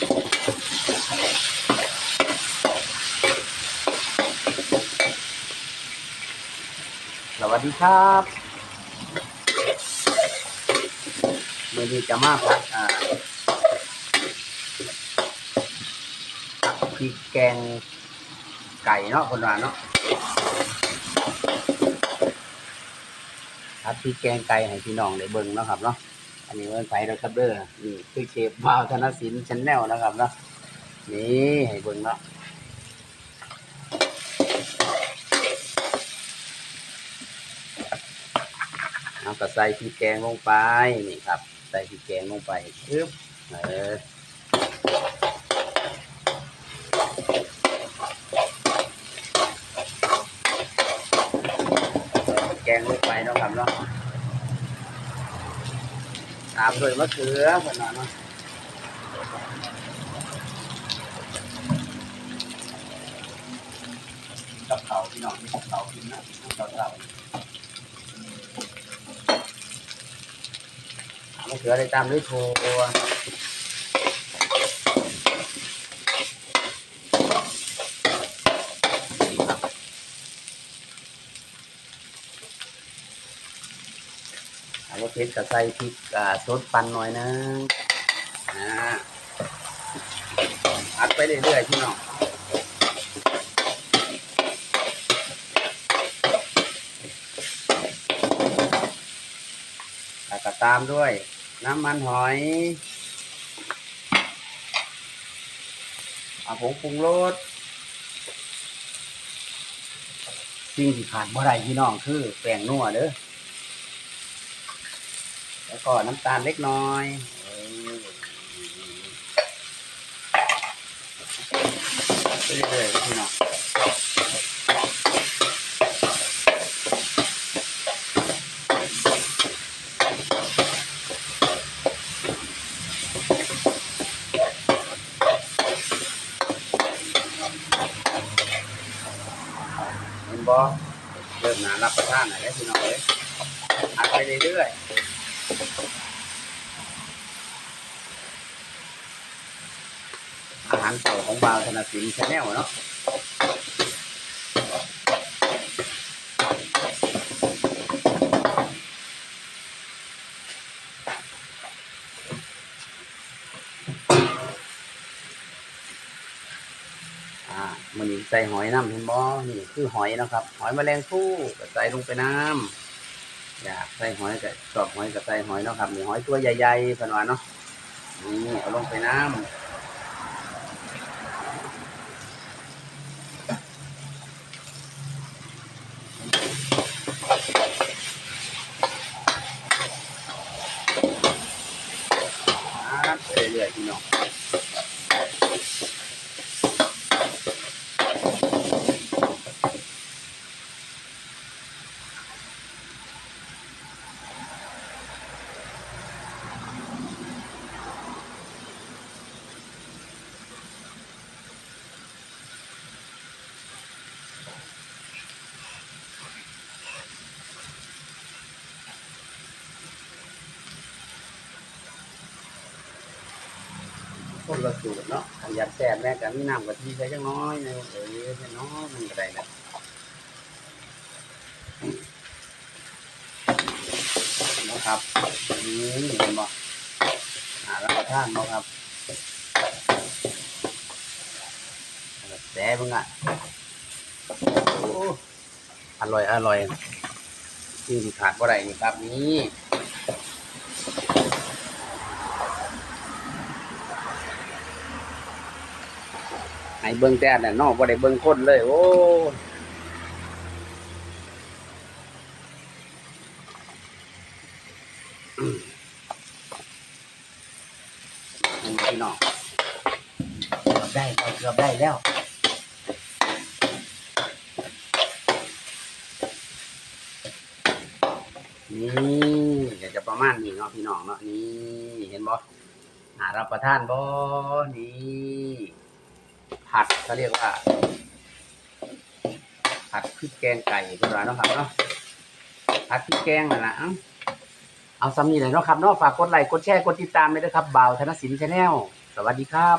สวัสดีครับมื่อนี้จะมาผัดอ่าผัดพริกแกงไก่เนาะคนว่าเนาะผัดพริกแกงไก่ให้พี่น้องได้เบิ่งเนาะครับเนาะ อันนี้เมื่อไผ่เราครับเด้อนี่คือเชฟบ่าวธนสินชั้นแนลนะครับเนาะนี่ให้เบิ่งเนาะเอาก็ใส่พริกแกงลงไปนี่ครับ ใส่พริกแกงลงไปปึ๊บเออแกงลงไปเนาะครับเนาะ ตามด้วยมะเขือเพิ่นว่าเนาะกับเขาพี่น้องมีกับเขากินนะกับเขาเรามะเขือได้ตามด้วยถั่ว ว่าเพชรกับใส่พริกอ่าสดปั่นหน่อยนึงอ่าอัดไปเรื่อยๆพี่น้องแล้วก็ตามด้วย น้ำมันหอยอาผงปรุงรสสิ่งที่ขาดบ่ได้พี่น้องคือแป้งนัวเด้อ แล้วก็น้ำตาลเล็กน้อยเออไปเรื่อยๆพี่น้องเห็นบ่เริ่มหนารับประทานหน่อยแล้วพี่น้องเลยอัดไปเรื่อยๆ อาหารเก่าของบาวธนาสินชาแนลเนาะอ่ามันใส่หอยน้ำเห็นบ่นี่คือหอยนะครับ หอยแมลงภู่ใส่ลงไปน้ำ อยากใส่หอยก็ชอบหอยกับใส่หอยเนาะครับนี่หอยตัวใหญ่ๆเพิ่นว่าเนาะนี่เอาลงไปน้ำ คนละสูตรเนาะอยากแซ่บแม่ก็มีน้ำกะทิใส่จังน้อยนึงเออแค่น้อยมันก็ได้นะนะครับนี่เห็นบ่หารับประทานบ่ครับแซ่บเบิ่งอะอร่อยอร่อยสิ่งที่ขาดบ่ได้นี่ครับนี่ ให้เบิ่งแต่อันนั้นเนอกบ่ได้เบิ่งคนเลย โอ้นี่พี่น้องเกือบได้แล้วเกือบได้แล้วนี่เดี๋ยวจะประมาณนี้เนาะพี่น้องเนาะนี่เห็นบ่หารับประทานบ่นี่ ผัดเขาเรียกว่า ผัดพริกแกงไก่เป็นไรเนาะครับเนาะผัดพริกแกงนั่นแหละเอ้าเอาซ้ำนี่เลยเนาะครับเนาะฝากกดไลค์กดแชร์กดติดตามเลยนะครับบ่าวธนสินชาแนลสวัสดีครับ